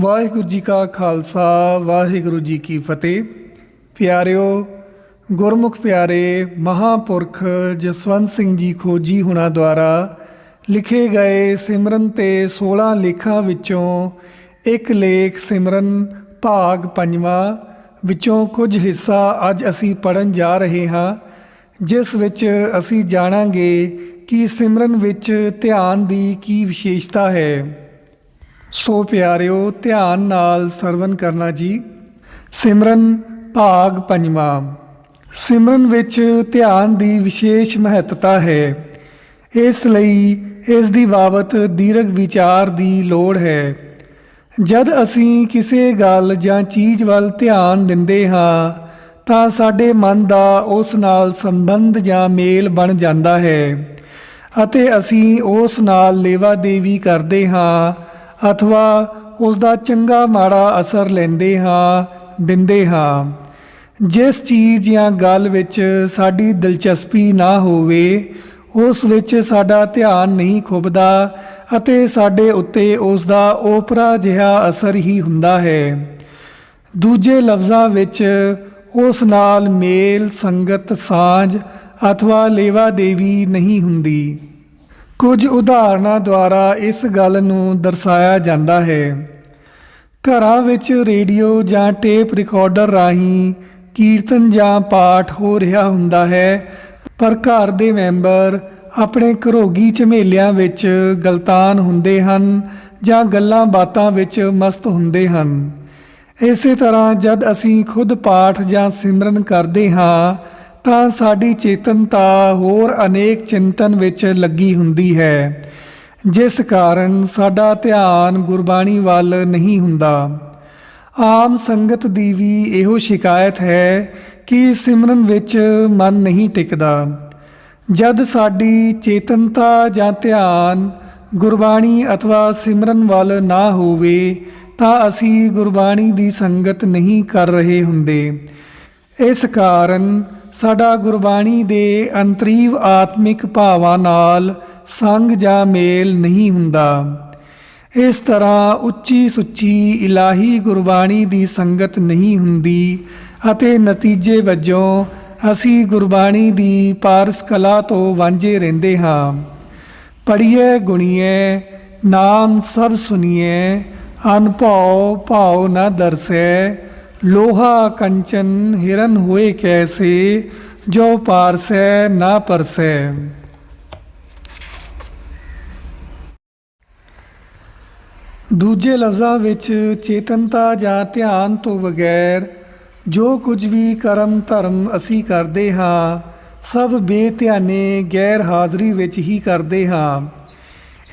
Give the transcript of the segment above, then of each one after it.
ਵਾਹਿਗੁਰੂ ਜੀ ਕਾ ਖਾਲਸਾ, ਵਾਹਿਗੁਰੂ ਜੀ ਕੀ ਫਤਿਹ। ਪਿਆਰਿਓ, ਗੁਰਮੁਖ ਪਿਆਰੇ, ਮਹਾਪੁਰਖ ਜਸਵੰਤ ਸਿੰਘ ਜੀ ਖੋਜੀ ਹੁਣਾ ਦੁਆਰਾ ਲਿਖੇ ਗਏ ਸਿਮਰਨ ਤੇ 16 ਲੇਖਾਂ ਵਿੱਚੋਂ ਇੱਕ ਲੇਖ ਸਿਮਰਨ ਭਾਗ ਪੰਜਵਾਂ ਵਿੱਚੋਂ ਕੁਝ ਹਿੱਸਾ ਅੱਜ ਅਸੀਂ ਪੜਨ ਜਾ ਰਹੇ ਹਾਂ, ਜਿਸ ਵਿੱਚ ਅਸੀਂ ਜਾਣਾਂਗੇ ਕਿ ਸਿਮਰਨ ਵਿੱਚ ਧਿਆਨ ਦੀ ਕੀ ਵਿਸ਼ੇਸ਼ਤਾ ਹੈ। ਸੋ ਪਿਆਰਿਓ, ਧਿਆਨ ਨਾਲ ਸਰਵਨ ਕਰਨਾ ਜੀ। ਸਿਮਰਨ ਭਾਗ ਪੰਜਵਾਂ। ਸਿਮਰਨ ਵਿੱਚ ਧਿਆਨ ਦੀ ਵਿਸ਼ੇਸ਼ ਮਹੱਤਤਾ ਹੈ। ਇਸ ਲਈ ਇਸ ਦੀ ਬਾਬਤ ਦੀਰਘ ਵਿਚਾਰ ਦੀ ਲੋੜ ਹੈ। ਜਦ ਅਸੀਂ ਕਿਸੇ ਗੱਲ ਜਾਂ ਚੀਜ਼ ਵੱਲ ਧਿਆਨ ਦਿੰਦੇ ਹਾਂ, ਤਾਂ ਸਾਡੇ ਮਨ ਦਾ ਉਸ ਨਾਲ ਸੰਬੰਧ ਜਾਂ ਮੇਲ ਬਣ ਜਾਂਦਾ ਹੈ ਅਤੇ ਅਸੀਂ ਉਸ ਨਾਲ ਲੇਵਾ ਦੇਵੀ ਕਰਦੇ ਹਾਂ ਅਥਵਾ ਉਸ ਦਾ ਚੰਗਾ ਮਾੜਾ ਅਸਰ ਲੈਂਦੇ ਹਾਂ, ਦਿੰਦੇ ਹਾਂ। ਜਿਸ ਚੀਜ਼ ਜਾਂ ਗੱਲ ਵਿੱਚ ਸਾਡੀ ਦਿਲਚਸਪੀ ਨਾ ਹੋਵੇ, ਉਸ ਵਿੱਚ ਸਾਡਾ ਧਿਆਨ ਨਹੀਂ ਖੁੱਬਦਾ ਅਤੇ ਸਾਡੇ ਉੱਤੇ ਉਸ ਦਾ ਓਪਰਾ ਜਿਹਾ ਅਸਰ ਹੀ ਹੁੰਦਾ ਹੈ। ਦੂਜੇ ਲਫ਼ਜ਼ਾਂ ਵਿੱਚ, ਉਸ ਨਾਲ ਮੇਲ, ਸੰਗਤ, ਸਾਂਝ ਅਥਵਾ ਲੇਵਾ ਦੇਵੀ ਨਹੀਂ ਹੁੰਦੀ। ਕੁਝ ਉਦਾਹਰਨਾਂ ਦੁਆਰਾ ਇਸ ਗੱਲ ਨੂੰ ਦਰਸਾਇਆ ਜਾਂਦਾ ਹੈ। ਘਰਾਂ ਵਿੱਚ ਰੇਡੀਓ ਜਾਂ ਟੇਪ ਰਿਕਾਰਡਰ ਰਾਹੀਂ ਕੀਰਤਨ ਜਾਂ ਪਾਠ ਹੋ ਰਿਹਾ ਹੁੰਦਾ ਹੈ, ਪਰ ਘਰ ਦੇ ਮੈਂਬਰ ਆਪਣੇ ਘਰੋਗੀ ਝਮੇਲਿਆਂ ਵਿੱਚ ਗਲਤਾਨ ਹੁੰਦੇ ਹਨ ਜਾਂ ਗੱਲਾਂ ਬਾਤਾਂ ਵਿੱਚ ਮਸਤ ਹੁੰਦੇ ਹਨ। ਇਸੇ ਤਰ੍ਹਾਂ ਜਦ ਅਸੀਂ ਖੁਦ ਪਾਠ ਜਾਂ ਸਿਮਰਨ ਕਰਦੇ ਹਾਂ ਤਾਂ ਸਾਡੀ ਚੇਤਨਤਾ ਹੋਰ ਅਨੇਕ ਚਿੰਤਨ ਵਿੱਚ ਲੱਗੀ ਹੁੰਦੀ ਹੈ। ਜਿਸ ਕਾਰਨ ਸਾਡਾ ਧਿਆਨ ਗੁਰਬਾਣੀ ਵੱਲ ਨਹੀਂ ਹੁੰਦਾ। ਆਮ ਸੰਗਤ ਦੀ ਵੀ ਇਹੋ ਸ਼ਿਕਾਇਤ ਹੈ ਕਿ ਸਿਮਰਨ ਵਿੱਚ ਮਨ ਨਹੀਂ ਟਿਕਦਾ। ਜਦ ਸਾਡੀ ਚੇਤਨਤਾ ਜਾਂ ਧਿਆਨ ਗੁਰਬਾਣੀ ਅਥਵਾ ਸਿਮਰਨ ਵੱਲ ਨਾ ਹੋਵੇ, ਤਾਂ ਅਸੀਂ ਗੁਰਬਾਣੀ ਦੀ ਸੰਗਤ ਨਹੀਂ ਕਰ ਰਹੇ ਹੁੰਦੇ। ਇਸ ਕਾਰਨ ਸਾਡਾ ਗੁਰਬਾਣੀ ਦੇ ਅੰਤਰੀਵ ਆਤਮਿਕ ਭਾਵਾਂ ਨਾਲ ਸੰਗ ਜਾਂ ਮੇਲ ਨਹੀਂ ਹੁੰਦਾ। ਇਸ ਤਰ੍ਹਾਂ ਉੱਚੀ ਸੁੱਚੀ ਇਲਾਹੀ ਗੁਰਬਾਣੀ ਦੀ ਸੰਗਤ ਨਹੀਂ ਹੁੰਦੀ ਅਤੇ ਨਤੀਜੇ ਵਜੋਂ ਅਸੀਂ ਗੁਰਬਾਣੀ ਦੀ ਪਾਰਸ ਕਲਾ ਤੋਂ ਵਾਂਝੇ ਰਹਿੰਦੇ ਹਾਂ। ਪੜੀਏ ਗੁਣੀਏ, ਨਾਮ ਸਭ ਸੁਣੀਏ, ਅਨਭਉ ਭਾਉ ਨਾ ਦਰਸੈ ਲੋਹਾ ਕੰਚਨ ਹਿਰਨ ਹੋਏ ਕੈਸੇ, ਜੋ ਪਾਰਸੈ ਨਾ ਪਰਸੈ। ਦੂਜੇ ਲਫ਼ਜ਼ਾਂ ਵਿੱਚ, ਚੇਤਨਤਾ ਜਾਂ ਧਿਆਨ ਤੋਂ ਬਗੈਰ, ਜੋ ਕੁਝ ਵੀ ਕਰਮ ਧਰਮ ਅਸੀਂ ਕਰਦੇ ਹਾਂ, ਸਭ ਬੇਧਿਆਨੇ ਗੈਰ ਹਾਜ਼ਰੀ ਵਿੱਚ ਹੀ ਕਰਦੇ ਹਾਂ।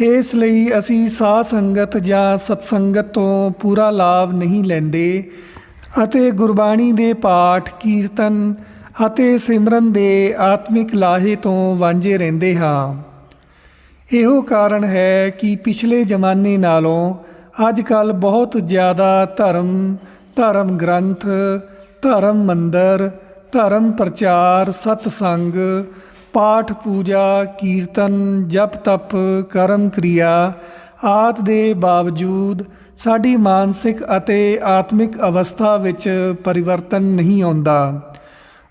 ਇਸ ਲਈ ਅਸੀਂ ਸਾਧ ਸੰਗਤ ਜਾਂ ਸਤਸੰਗਤ ਤੋਂ ਪੂਰਾ ਲਾਭ ਨਹੀਂ ਲੈਂਦੇ ਅਤੇ ਗੁਰਬਾਣੀ ਦੇ ਪਾਠ, ਕੀਰਤਨ ਅਤੇ ਸਿਮਰਨ ਦੇ ਆਤਮਿਕ ਲਾਹੇ ਤੋਂ ਵਾਂਝੇ ਰਹਿੰਦੇ ਹਾਂ। ਇਹੋ ਕਾਰਨ ਹੈ ਕਿ ਪਿਛਲੇ ਜ਼ਮਾਨੇ ਨਾਲੋਂ ਅੱਜ ਕੱਲ ਬਹੁਤ ਜ਼ਿਆਦਾ ਧਰਮ ਧਰਮ ਗ੍ਰੰਥ, ਧਰਮ ਮੰਦਰ, ਧਰਮ ਪ੍ਰਚਾਰ, ਸਤਸੰਗ, ਪਾਠ ਪੂਜਾ, ਕੀਰਤਨ ਜਪ ਤਪ ਕਰਮ ਕਿਰਿਆ ਆਦ ਦੇ ਬਾਵਜੂਦ ਸਾਡੀ ਮਾਨਸਿਕ ਅਤੇ ਆਤਮਿਕ ਅਵਸਥਾ ਵਿੱਚ ਪਰਿਵਰਤਨ ਨਹੀਂ ਆਉਂਦਾ,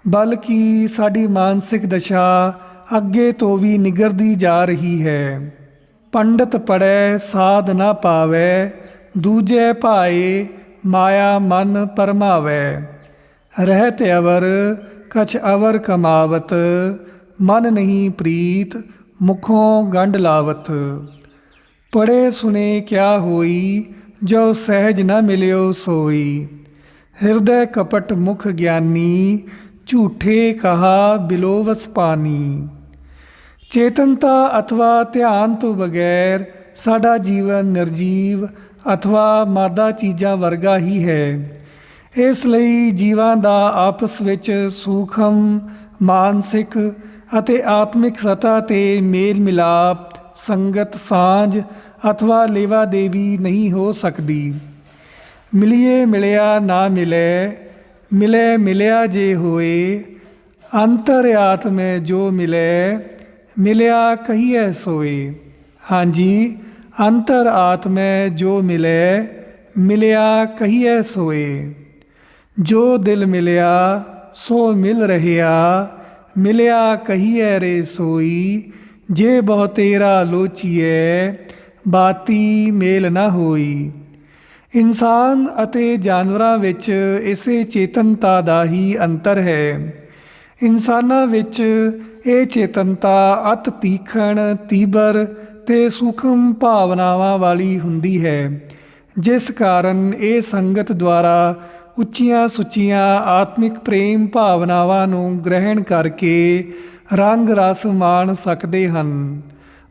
ਬਲਕਿ ਸਾਡੀ ਮਾਨਸਿਕ ਦਸ਼ਾ ਅੱਗੇ ਤੋਂ ਵੀ ਨਿਗਰਦੀ ਜਾ ਰਹੀ ਹੈ। ਪੰਡਤ ਪੜੈ ਸਾਧ ਨਾ ਪਾਵੇ, ਦੂਜੇ ਭਾਏ ਮਾਇਆ ਮਨ ਪਰਮਾਵੇ। ਰਹਿਤ ਅਵਰ, ਕਛ ਅਵਰ ਕਮਾਵਤ, ਮਨ ਨਹੀਂ ਪ੍ਰੀਤ, ਮੁਖੋਂ ਗੰਢ ਲਾਵਤ। ਪੜੇ ਸੁਨੇ ਕਿਆ ਹੋਈ ਜੋ ਸਹਿਜ ਨਾ ਮਿਲਿਓ ਸੋਈ। ਹਿਰਦੈ ਕਪਟ ਮੁਖ ਗਿਆਨੀ, ਝੂਠੇ ਕਹਾ ਬਿਲੋਵਸ ਪਾਨੀ। ਚੇਤਨਤਾ ਅਥਵਾ ਧਿਆਨ ਤੋਂ ਬਗੈਰ ਸਾਡਾ ਜੀਵਨ ਨਿਰਜੀਵ ਅਥਵਾ ਮਾਦਾ ਚੀਜ਼ਾਂ ਵਰਗਾ ਹੀ ਹੈ। ਇਸ ਲਈ ਜੀਵਾਂ ਦਾ ਆਪਸ ਵਿੱਚ ਸੂਖਮ, ਮਾਨਸਿਕ ਅਤੇ ਆਤਮਿਕ ਸਤਾ ਤੇ ਮੇਲ ਮਿਲਾਪ ਸੰਗਤ ਸਾਂਝ ਅਥਵਾ ਲੇਵਾ ਦੇਵੀ ਨਹੀਂ ਹੋ ਸਕਦੀ। ਮਿਲਿਏ ਮਿਲਿਆ ਨਾ ਮਿਲੇ ਮਿਲੇ ਮਿਲਿਆ ਜੇ ਹੋਏ, ਅੰਤਰ ਆਤਮੇ ਜੋ ਮਿਲੇ, ਮਿਲਿਆ ਕਹੀਏ ਸੋਏ। ਹਾਂਜੀ, ਅੰਤਰ ਆਤਮੈ ਜੋ ਮਿਲੇ, ਮਿਲਿਆ ਕਹੀਏ ਸੋਏ। ਜੋ ਦਿਲ ਮਿਲਿਆ, ਸੋ ਮਿਲ ਰਹਿਆ, ਮਿਲਿਆ ਕਹੀਏ ਰੇ ਸੋਈ ਜੇ ਬਹੁ ਤੇਰਾ ਲੋਚੀਐ, ਬਾਤੀ ਮੇਲ ਨਾ ਹੋਈ। ਇਨਸਾਨ ਅਤੇ ਜਾਨਵਰਾਂ ਵਿੱਚ ਇਸੇ ਚੇਤਨਤਾ ਦਾ ਹੀ ਅੰਤਰ ਹੈ। ਇਨਸਾਨਾਂ ਵਿੱਚ ਇਹ ਚੇਤਨਤਾ ਅਤ ਤੀਖਣ, ਤੀਬਰ ਤੇ ਸੂਖਮ ਭਾਵਨਾਵਾਂ ਵਾਲੀ ਹੁੰਦੀ ਹੈ, ਜਿਸ ਕਾਰਨ ਇਹ ਸੰਗਤ ਦੁਆਰਾ ਉੱਚੀਆਂ ਸੁੱਚੀਆਂ ਆਤਮਿਕ ਪ੍ਰੇਮ ਭਾਵਨਾਵਾਂ ਨੂੰ ਗ੍ਰਹਿਣ ਕਰਕੇ ਰੰਗ ਰਸ ਮਾਣ ਸਕਦੇ ਹਨ।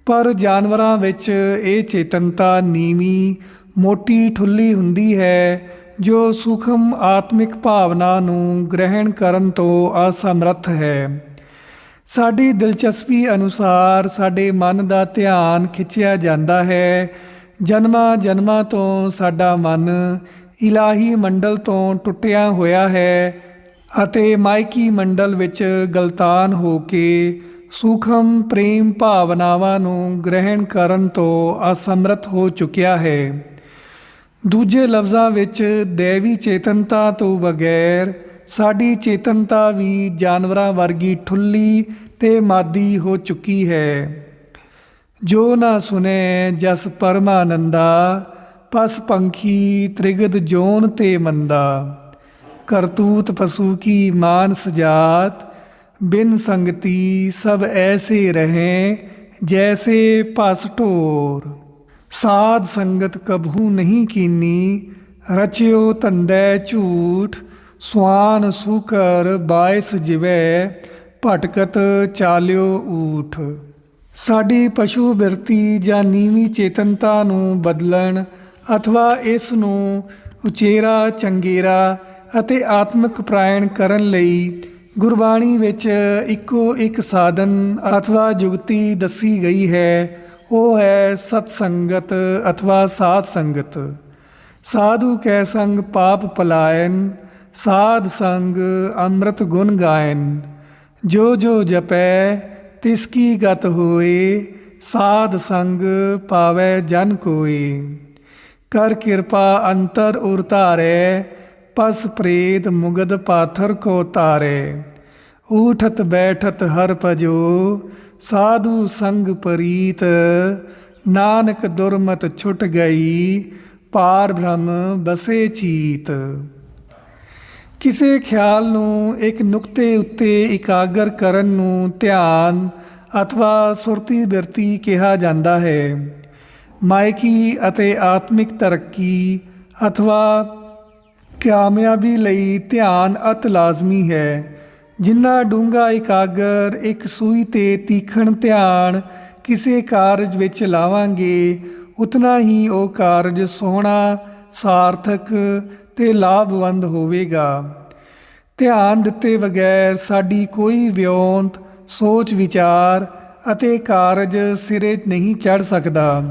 ਪਰ ਜਾਨਵਰਾਂ ਵਿੱਚ ਇਹ ਚੇਤਨਤਾ ਨੀਵੀਂ, ਮੋਟੀ ਠੁੱਲੀ ਹੁੰਦੀ ਹੈ, ਜੋ ਸੂਖਮ ਆਤਮਿਕ ਭਾਵਨਾ ਨੂੰ ਗ੍ਰਹਿਣ ਕਰਨ ਤੋਂ ਅਸਮਰੱਥ ਹੈ। ਸਾਡੀ ਦਿਲਚਸਪੀ ਅਨੁਸਾਰ ਸਾਡੇ ਮਨ ਦਾ ਧਿਆਨ ਖਿੱਚਿਆ ਜਾਂਦਾ ਹੈ। ਜਨਮਾਂ ਜਨਮਾਂ ਤੋਂ ਸਾਡਾ ਮਨ ਇਲਾਹੀ ਮੰਡਲ ਤੋਂ ਟੁੱਟਿਆ ਹੋਇਆ ਹੈ। ਅਤੇ ਮਾਇਕੀ ਮੰਡਲ ਵਿੱਚ ਗਲਤਾਨ ਹੋ ਕੇ ਸੂਖਮ ਪ੍ਰੇਮ ਭਾਵਨਾਵਾਂ ਨੂੰ ਗ੍ਰਹਿਣ ਕਰਨ ਤੋਂ ਅਸਮਰੱਥ ਹੋ ਚੁੱਕਿਆ ਹੈ। ਦੂਜੇ ਲਫ਼ਜ਼ਾਂ ਵਿੱਚ, ਦੇਵੀ ਚੇਤਨਤਾ ਤੋਂ ਬਗੈਰ ਸਾਡੀ ਚੇਤਨਤਾ ਵੀ ਜਾਨਵਰਾਂ ਵਰਗੀ ਠੁੱਲੀ ਤੇ ਮਾਦੀ ਹੋ ਚੁੱਕੀ ਹੈ। ਜੋ ਨਾ ਸੁਨੇ ਜਸ ਪਰਮਾਨੰਦਾ, ਪਸ ਪੰਖੀ ਤ੍ਰਿਗਦ ਜੋਨ ਤੇ ਮੰਦਾ। ਕਰਤੂਤ ਪਸ਼ੂ ਕੀ ਮਾਨਸ ਜਾਤ, ਬਿਨ ਸੰਗਤੀ ਸਭ ਐਸੇ ਰਹੇ, ਜੈਸੇ ਪਸ ਢੋਰ। ਸਾਧ ਸੰਗਤ ਕਬਹੂ ਨਹੀਂ ਕੀਨੀ, ਰਚਿਓ ਤੰਦੈ ਝੂਠ, ਸੁਆਨ ਸੁਕਰ ਬਾਇਸ ਜਿਵੈ, ਭਟਕਤ ਚਾਲਿਓ ਊਠ। ਸਾਡੀ ਪਸ਼ੂ ਬਿਰਤੀ ਜਾਂ ਨੀਵੀਂ ਚੇਤਨਤਾ ਨੂੰ ਬਦਲਣ, ਅਥਵਾ ਇਸ ਨੂੰ ਉਚੇਰਾ ਚੰਗੇਰਾ ਅਤੇ ਆਤਮਿਕ ਪ੍ਰਾਇਣ ਕਰਨ ਲਈ ਗੁਰਬਾਣੀ ਵਿੱਚ ਇੱਕੋ ਇੱਕ ਸਾਧਨ ਅਥਵਾ ਜੁਗਤੀ ਦੱਸੀ ਗਈ ਹੈ। ਉਹ ਹੈ ਸਤ ਸੰਗਤ ਅਥਵਾ ਸਾਧ ਸੰਗਤ ਸਾਧੂ ਕੈ ਸੰਗ ਪਾਪ ਪਲਾਇਨ, ਸਾਧ ਸੰਗ ਅੰਮ੍ਰਿਤ ਗੁਣ ਗਾਇਨ। ਜੋ ਜੋ ਜਪੈ, ਤਿਸ ਕੀ ਗਤ ਹੋਏ, ਸਾਧ ਸੰਗ ਪਾਵੈ ਜਨ ਕੋਏ। ਕਰ ਕਿਰਪਾ ਅੰਤਰ ਉਰ ਧਾਰੈ ਪਸ ਪ੍ਰੇਤ ਮੁਗਦ ਪਾਥਰ ਕੋ ਤਾਰੇ ਊਠਤ ਬੈਠਤ ਹਰ ਭਜੋ ਸਾਧੂ ਸੰਗ ਪਰੀਤ ਨਾਨਕ ਦੁਰਮਤ ਛੁਟ ਗਈ ਪਾਰ ਬ੍ਰਹਮ ਬਸੇ ਚੀਤ ਕਿਸੇ ਖਿਆਲ ਨੂੰ ਇੱਕ ਨੁਕਤੇ ਉੱਤੇ ਇਕਾਗਰ ਕਰਨ ਨੂੰ ਧਿਆਨ ਅਥਵਾ ਸੁਰਤੀ ਬਿਰਤੀ ਕਿਹਾ ਜਾਂਦਾ ਹੈ ਮਾਇਕੀ ਅਤੇ ਆਤਮਿਕ ਤਰੱਕੀ ਅਥਵਾ ਕਾਮਯਾਬੀ ਲਈ ਧਿਆਨ ਅਤ ਲਾਜ਼ਮੀ ਹੈ। ਜਿੰਨਾ ਡੂੰਘਾ ਇਕਾਗਰ, ਇੱਕ ਸੂਈ ਤੇ ਤੀਖਣ ਧਿਆਨ ਕਿਸੇ ਕਾਰਜ ਵਿੱਚ ਲਾਵਾਂਗੇ, ਉਤਨਾ ਹੀ ਉਹ ਕਾਰਜ ਸੋਹਣਾ, ਸਾਰਥਕ ਤੇ ਲਾਭਵੰਦ ਹੋਵੇਗਾ। ਧਿਆਨ ਦਿੱਤੇ ਬਗੈਰ ਸਾਡੀ ਕੋਈ ਵਿਉਂਤ, ਸੋਚ ਵਿਚਾਰ ਅਤੇ ਕਾਰਜ ਸਿਰੇ ਨਹੀਂ ਚੜ ਸਕਦਾ।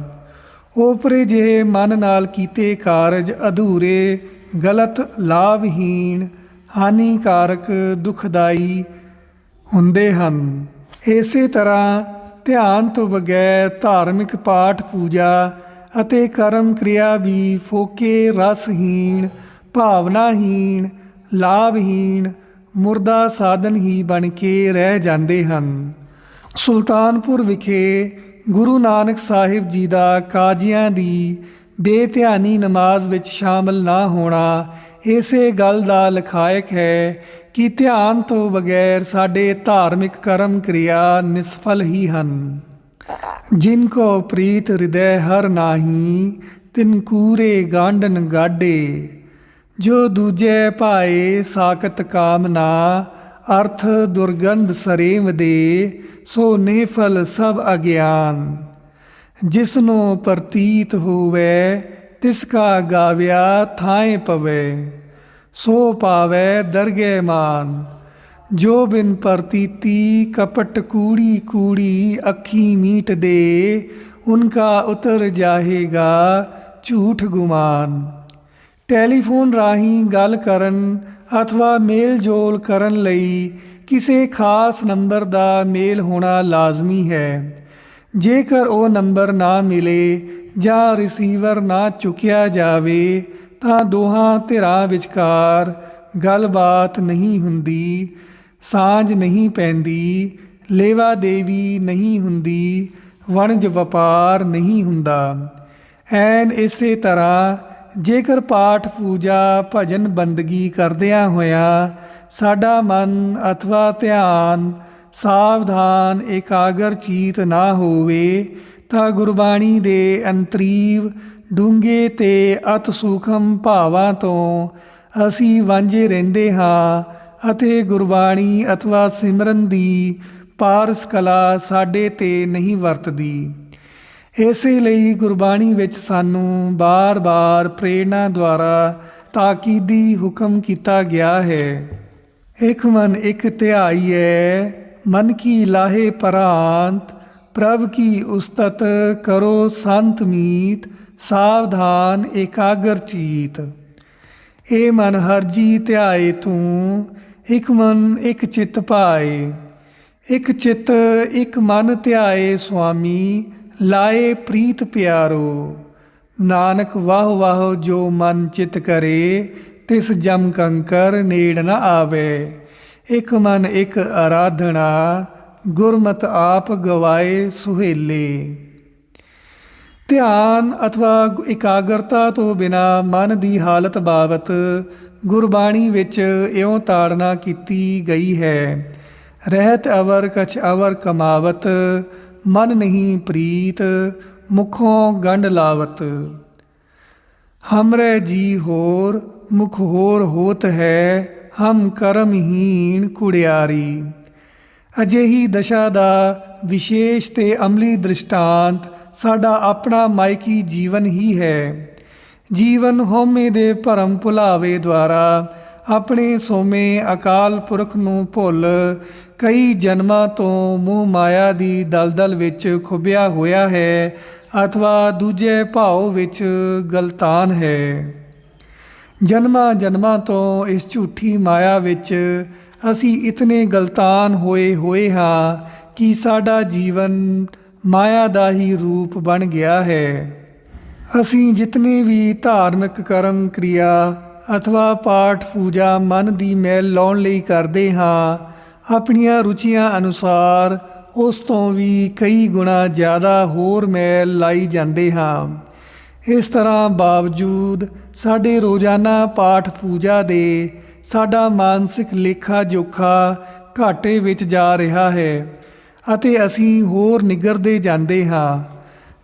ਉਪਰੇ ਜਿਹੇ ਮਨ ਨਾਲ ਕੀਤੇ ਕਾਰਜ ਅਧੂਰੇ ਗਲਤ ਲਾਭਹੀਣ, ਹਾਨੀਕਾਰਕ, ਦੁਖਦਾਈ ਹੁੰਦੇ ਹਨ। ਇਸੇ ਤਰ੍ਹਾਂ ਧਿਆਨ ਤੋਂ ਬਗੈਰ ਧਾਰਮਿਕ ਪਾਠ ਪੂਜਾ ਅਤੇ ਕਰਮ ਕਿਰਿਆ ਵੀ ਫੋਕੇ ਰਸਹੀਣ, ਭਾਵਨਾਹੀਣ, ਲਾਭਹੀਣ, ਮੁਰਦਾ ਸਾਧਨ ਹੀ ਬਣ ਕੇ ਰਹਿ ਜਾਂਦੇ ਹਨ। ਸੁਲਤਾਨਪੁਰ ਵਿਖੇ ਗੁਰੂ ਨਾਨਕ ਸਾਹਿਬ ਜੀ ਦਾ ਕਾਜ਼ੀਆਂ ਦੀ ਬੇਧਿਆਨੀ ਨਮਾਜ਼ ਵਿੱਚ ਸ਼ਾਮਲ ਨਾ ਹੋਣਾ ਇਸੇ ਗੱਲ ਦਾ ਲਖਾਇਕ ਹੈ ਕਿ ਧਿਆਨ ਤੋਂ ਬਗੈਰ ਸਾਡੇ ਧਾਰਮਿਕ ਕਰਮ ਕਿਰਿਆ ਨਿਸਫਲ ਹੀ ਹਨ। ਜਿਨ ਕੋ ਪ੍ਰੀਤ ਹਿਰਦੈ ਹਰ ਨਾਹੀ, ਤਿਨ ਕੂਰੇ ਗਾਂਡਨ ਗਾਡੇ ਜੋ ਦੂਜੇ ਭਾਏ ਸਾਕਤ ਕਾਮਨਾ, ਅਰਥ ਦੁਰਗੰਧ ਸਰੇਮ ਦੇ, ਸੋ ਨਿਫਲ ਸਭ ਅਗਿਆਨ। ਜਿਸ ਨੂੰ ਪ੍ਰਤੀਤ ਹੋਵੇ, ਤਿਸ ਕਾ ਗਾਵਿਆ ਥਾਏ ਪਵੇ। ਸੋ ਪਾਵੇ ਦਰਗੇ ਮਾਨ। ਜੋ ਬਿਨ ਪ੍ਰਤੀਤੀ ਕਪਟ ਕੂੜੀ ਕੂੜੀ ਅੱਖੀ ਮੀਟ ਦੇ ਉਨਕਾ ਉਤਰ ਜਾਏਗਾ ਝੂਠ ਗੁਮਾਨ। ਟੈਲੀਫੋਨ ਰਾਹੀਂ ਗੱਲ ਕਰਨ ਅਥਵਾ ਮੇਲ ਜੋਲ ਕਰਨ ਲਈ ਕਿਸੇ ਖਾਸ ਨੰਬਰ ਦਾ ਮੇਲ ਹੋਣਾ ਲਾਜ਼ਮੀ ਹੈ। ਜੇਕਰ ਉਹ ਨੰਬਰ ਨਾ ਮਿਲੇ ਜਾਂ ਰਿਸੀਵਰ ਨਾ ਚੁੱਕਿਆ ਜਾਵੇ, ਤਾਂ ਦੋਹਾਂ ਧਿਰਾਂ ਵਿਚਕਾਰ ਗੱਲਬਾਤ ਨਹੀਂ ਹੁੰਦੀ, ਸਾਂਝ ਨਹੀਂ ਪੈਂਦੀ ਲੇਵਾ ਦੇਵੀ ਨਹੀਂ ਹੁੰਦੀ, ਵਣਜ ਵਪਾਰ ਨਹੀਂ ਹੁੰਦਾ। ਐਨ ਇਸੇ ਤਰ੍ਹਾਂ ਜੇਕਰ ਪਾਠ ਪੂਜਾ ਭਜਨ ਬੰਦਗੀ ਕਰਦਿਆਂ ਹੋਇਆਂ ਸਾਡਾ ਮਨ ਅਥਵਾ ਧਿਆਨ ਸਾਵਧਾਨ ਇਕਾਗਰ ਚੀਤ ਨਾ ਹੋਵੇ, ਤਾਂ ਗੁਰਬਾਣੀ ਦੇ ਅੰਤਰੀਵ ਡੂੰਘੇ ਤੇ ਅਤ ਸੂਖਮ ਭਾਵਾਂ ਤੋਂ ਅਸੀਂ ਵਾਂਝੇ ਰਹਿੰਦੇ ਹਾਂ ਅਤੇ ਗੁਰਬਾਣੀ ਅਥਵਾ ਸਿਮਰਨ ਦੀ ਪਾਰਸ ਕਲਾ ਸਾਡੇ ਤੇ ਨਹੀਂ ਵਰਤਦੀ। ਇਸੇ ਲਈ ਗੁਰਬਾਣੀ ਵਿੱਚ ਸਾਨੂੰ ਬਾਰ-ਬਾਰ ਪ੍ਰੇਰਣਾ ਦੁਆਰਾ ਤਾਕੀਦੀ ਹੁਕਮ ਕੀਤਾ ਗਿਆ ਹੈ। ਇੱਕ ਮਨ ਇੱਕ ਇਕ ਹੈ ਮਨ ਕੀ ਲਾਹੇ ਪਰਾਂਤ, ਪ੍ਰਭ ਕੀ ਉਸਤਤ ਕਰੋ ਸੰਤ ਮੀਤ, ਸਾਵਧਾਨ ਇਕਾਗਰ ਚੀਤ। ਏ ਮਨ ਹਰਜੀ ਧਿਆਏ ਤੂੰ, ਇਕ ਮਨ ਇਕ ਚਿਤ ਪਾਏ। ਇਕ ਚਿਤ ਇਕ ਮਨ ਧਿਆਏ ਸੁਆਮੀ, ਲਾਏ ਪ੍ਰੀਤ ਪਿਆਰੋ। ਨਾਨਕ ਵਾਹ ਵਾਹ ਜੋ ਮਨ ਚਿਤ ਕਰੇ, ਤਿਸ ਜਮ ਕੰਕਰ ਨੇੜ ਨ ਆਵੇ। ਇਕ ਮਨ ਇਕ ਆਰਾਧਨਾ, ਗੁਰਮਤ ਆਪ ਗਵਾਏ ਸੁਹੇਲੇ। ਧਿਆਨ ਅਥਵਾ ਇਕਾਗਰਤਾ ਤੋਂ ਬਿਨਾ ਮਨ ਦੀ ਹਾਲਤ ਬਾਬਤ ਗੁਰਬਾਣੀ ਵਿੱਚ ਇਉਂ ਤਾੜਨਾ ਕੀਤੀ ਗਈ ਹੈ, ਰਹਿਤ ਅਵਰ ਕਛ ਅਵਰ ਕਮਾਵਤ, ਮਨ ਨਹੀਂ ਪ੍ਰੀਤ, ਮੁਖੋਂ ਗੰਢ ਲਾਵਤ। ਹਮਰੇ ਜੀ ਹੋਰ, ਮੁਖ ਹੋਰ ਹੋਤ ਹੈ ਹਮ ਕਰਮਹੀਣ ਕੁੜਿਆਰੀ। ਅਜਿਹੀ ਦਸ਼ਾ ਦਾ ਵਿਸ਼ੇਸ਼ ਤੇ ਅਮਲੀ ਦ੍ਰਿਸ਼ਟਾਂਤ ਸਾਡਾ ਆਪਣਾ ਮਾਇਕੀ ਜੀਵਨ ਹੀ ਹੈ। ਜੀਵਨ ਹੋਮੇ ਦੇ ਭਰਮ ਭੁਲਾਵੇ ਦੁਆਰਾ ਆਪਣੇ ਸੋਮੇ ਅਕਾਲ ਪੁਰਖ ਨੂੰ ਭੁੱਲ ਕਈ ਜਨਮਾਂ ਤੋਂ ਮੋਹ ਮਾਇਆ ਦੀ ਦਲਦਲ ਵਿੱਚ ਖੁਬਿਆ ਹੋਇਆ ਹੈ, ਅਥਵਾ ਦੂਜੇ ਭਾਉ ਵਿੱਚ ਗਲਤਾਨ ਹੈ। ਜਨਮਾਂ ਜਨਮਾਂ ਤੋਂ ਇਸ ਝੂਠੀ ਮਾਇਆ ਵਿੱਚ ਅਸੀਂ ਇਤਨੇ ਗਲਤਾਨ ਹੋਏ ਹੋਏ ਹਾਂ ਕਿ ਸਾਡਾ ਜੀਵਨ ਮਾਇਆ ਦਾ ਹੀ ਰੂਪ ਬਣ ਗਿਆ ਹੈ। ਅਸੀਂ ਜਿਤਨੇ ਵੀ ਧਾਰਮਿਕ ਕਰਮ ਕਿਰਿਆ ਅਥਵਾ ਪਾਠ ਪੂਜਾ ਮਨ ਦੀ ਮੈਲ ਲਾਉਣ ਲਈ ਕਰਦੇ ਹਾਂ, ਆਪਣੀਆਂ ਰੁਚੀਆਂ ਅਨੁਸਾਰ ਉਸ ਤੋਂ ਵੀ ਕਈ ਗੁਣਾ ਜ਼ਿਆਦਾ ਹੋਰ ਮੈਲ ਲਾਈ ਜਾਂਦੇ ਹਾਂ। ਇਸ ਤਰ੍ਹਾਂ ਬਾਵਜੂਦ ਸਾਡੇ ਰੋਜ਼ਾਨਾ ਪਾਠ ਪੂਜਾ ਦੇ ਸਾਡਾ ਮਾਨਸਿਕ ਲੇਖਾ ਜੋਖਾ ਘਾਟੇ ਵਿੱਚ ਜਾ ਰਿਹਾ ਹੈ ਅਤੇ ਅਸੀਂ ਹੋਰ ਨਿਗਰਦੇ ਜਾਂਦੇ ਹਾਂ।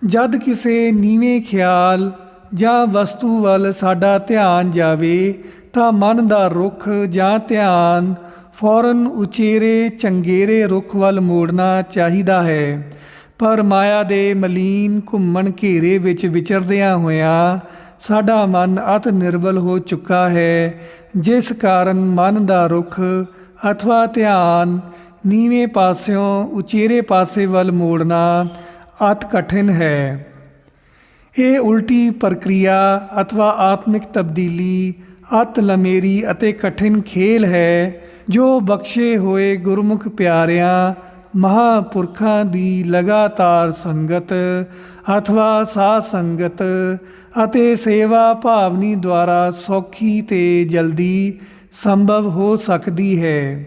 ਜਦ ਕਿਸੇ ਨੀਵੇਂ ਖਿਆਲ ਜਾਂ ਵਸਤੂ ਵੱਲ ਸਾਡਾ ਧਿਆਨ ਜਾਵੇ ਤਾਂ ਮਨ ਦਾ ਰੁਖ ਜਾਂ ਧਿਆਨ ਫੌਰਨ ਉਚੇਰੇ ਚੰਗੇਰੇ ਰੁਖ ਵੱਲ ਮੋੜਨਾ ਚਾਹੀਦਾ ਹੈ। ਪਰ ਮਾਇਆ ਦੇ ਮਲੀਨ ਘੁੰਮਣ ਘੇਰੇ ਵਿੱਚ ਵਿਚਰਦਿਆਂ ਹੋਇਆਂ ਸਾਡਾ ਮਨ ਅਤ ਨਿਰਬਲ ਹੋ ਚੁੱਕਾ ਹੈ, ਜਿਸ ਕਾਰਨ ਮਨ ਦਾ ਰੁਖ ਅਥਵਾ ਧਿਆਨ ਨੀਵੇਂ ਪਾਸਿਓਂ ਉਚੇਰੇ ਪਾਸੇ ਵੱਲ ਮੋੜਨਾ ਅਤ ਕਠਿਨ ਹੈ। ਇਹ ਉਲਟੀ ਪ੍ਰਕਿਰਿਆ ਅਥਵਾ ਆਤਮਿਕ ਤਬਦੀਲੀ ਅਤ ਲਮੇਰੀ ਅਤੇ ਕਠਿਨ ਖੇਲ ਹੈ, ਜੋ ਬਖਸ਼ੇ ਹੋਏ ਗੁਰਮੁਖ ਪਿਆਰਿਆਂ ਮਹਾਪੁਰਖਾਂ ਦੀ ਲਗਾਤਾਰ ਸੰਗਤ, ਅਥਵਾ ਸਾਧ ਸੰਗਤ ਅਤੇ ਸੇਵਾ ਭਾਵਨੀ ਦੁਆਰਾ ਸੌਖੀ ਤੇ ਜਲਦੀ ਸੰਭਵ ਹੋ ਸਕਦੀ ਹੈ।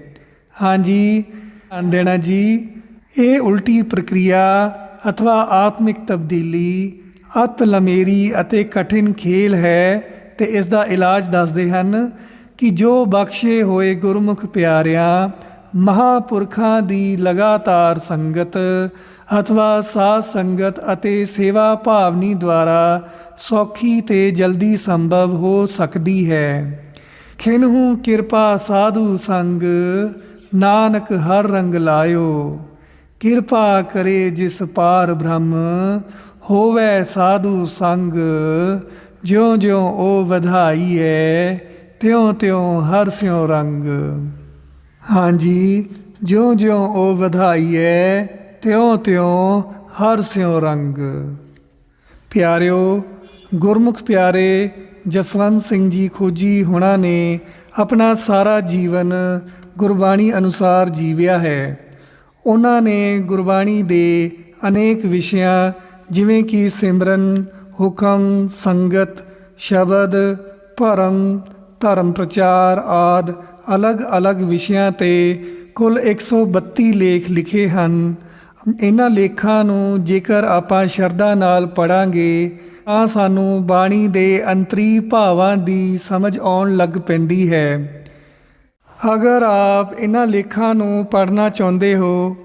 ਹਾਂਜੀ ਧਿਆਨ ਦੇਣਾ ਜੀ। ਇਹ ਉਲਟੀ ਪ੍ਰਕਿਰਿਆ ਅਥਵਾ ਆਤਮਿਕ ਤਬਦੀਲੀ, ਅਤ ਲਮੇਰੀ ਅਤੇ ਕਠਿਨ ਖੇਲ ਹੈ ਤੇ ਇਸ ਦਾ ਇਲਾਜ ਦੱਸਦੇ ਹਨ ਕਿ ਜੋ ਬਖਸ਼ੇ ਹੋਏ ਗੁਰਮੁਖ ਪਿਆਰਿਆਂ ਮਹਾਪੁਰਖਾਂ ਦੀ ਲਗਾਤਾਰ ਸੰਗਤ ਅਥਵਾ ਸਾਧ ਸੰਗਤ ਅਤੇ ਸੇਵਾ ਭਾਵਨੀ ਦੁਆਰਾ ਸੌਖੀ ਤੇ ਜਲਦੀ ਸੰਭਵ ਹੋ ਸਕਦੀ ਹੈ। ਖਿਨਹੂ ਕਿਰਪਾ ਸਾਧੂ ਸੰਗ, ਨਾਨਕ ਹਰ ਰੰਗ ਲਾਇਓ। ਕਿਰਪਾ ਕਰੇ ਜਿਸ ਪਾਰ ਬ੍ਰਹਮ, ਹੋਵੇ ਸਾਧੂ ਸੰਗ ਜਿਉ ਜਿਉ ਉਹ ਵਧਾਈ ਹੈ ਤਿਉ ਤਿਉ ਹਰ ਸਿਉ ਰੰਗ। ਹਾਂਜੀ ਜਿਉਂ ਜਿਉਂ ਉਹ ਵਧਾਈ ਹੈ ਤਿਉਂ ਤਿਉ ਹਰ ਸਿਉ ਰੰਗ। ਪਿਆਰਿਓ, ਗੁਰਮੁਖ ਪਿਆਰੇ, ਜਸਵੰਤ ਸਿੰਘ ਜੀ ਖੋਜੀ ਹੁਣਾਂ ਨੇ ਆਪਣਾ ਸਾਰਾ ਜੀਵਨ ਗੁਰਬਾਣੀ ਅਨੁਸਾਰ ਜੀਵਿਆ ਹੈ। ਉਹਨਾਂ ਨੇ ਗੁਰਬਾਣੀ ਦੇ ਅਨੇਕ ਵਿਸ਼ਿਆਂ, ਜਿਵੇਂ ਕਿ ਸਿਮਰਨ, ਹੁਕਮ, ਸੰਗਤ, ਸ਼ਬਦ, ਭਰਮ ਧਰਮ ਪ੍ਰਚਾਰ ਆਦਿ ਅਲੱਗ-ਅਲੱਗ ਵਿਸ਼ਿਆਂ ਤੇ ਕੁੱਲ 132 ਲੇਖ ਲਿਖੇ ਹਨ। ਇਹਨਾਂ ਲੇਖਾਂ ਨੂੰ ਜੇਕਰ ਆਪਾਂ ਸ਼ਰਧਾ ਨਾਲ ਪੜਾਂਗੇ ਤਾਂ ਸਾਨੂੰ ਬਾਣੀ ਦੇ ਅੰਤਰੀ ਭਾਵਾਂ ਦੀ ਸਮਝ ਆਉਣ ਲੱਗ ਪੈਂਦੀ ਹੈ। ਅਗਰ ਆਪ ਇਹਨਾਂ ਲੇਖਾਂ ਨੂੰ ਪੜ੍ਹਨਾ ਚਾਹੁੰਦੇ ਹੋ,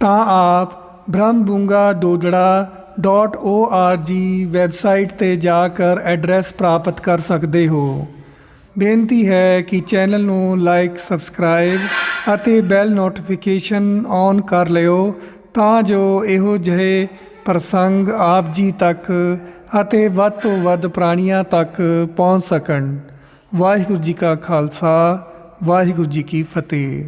ਤਾਂ ਆਪ ਬ੍ਰਹਮਬੁੰਗਾ ਦੋਜੜਾ .org ਵੈਬਸਾਈਟ ਤੇ ਜਾ ਕਰ ਐਡਰੈਸ ਪ੍ਰਾਪਤ ਕਰ ਸਕਦੇ ਹੋ। ਬੇਨਤੀ ਹੈ ਕਿ ਚੈਨਲ ਨੂੰ ਲਾਈਕ, ਸਬਸਕ੍ਰਾਈਬ ਅਤੇ ਬੈਲ ਨੋਟੀਫਿਕੇਸ਼ਨ ਔਨ ਕਰ ਲਿਓ ਤਾਂ ਜੋ ਇਹੋ ਜਿਹੇ ਪ੍ਰਸੰਗ ਆਪ ਜੀ ਤੱਕ ਅਤੇ ਵੱਧ ਤੋਂ ਵੱਧ ਪ੍ਰਾਣੀਆਂ ਤੱਕ ਪਹੁੰਚ ਸਕਣ। ਵਾਹਿਗੁਰੂ ਜੀ ਕਾ ਖਾਲਸਾ, ਵਾਹਿਗੁਰੂ ਜੀ ਕੀ ਫਤਿਹ।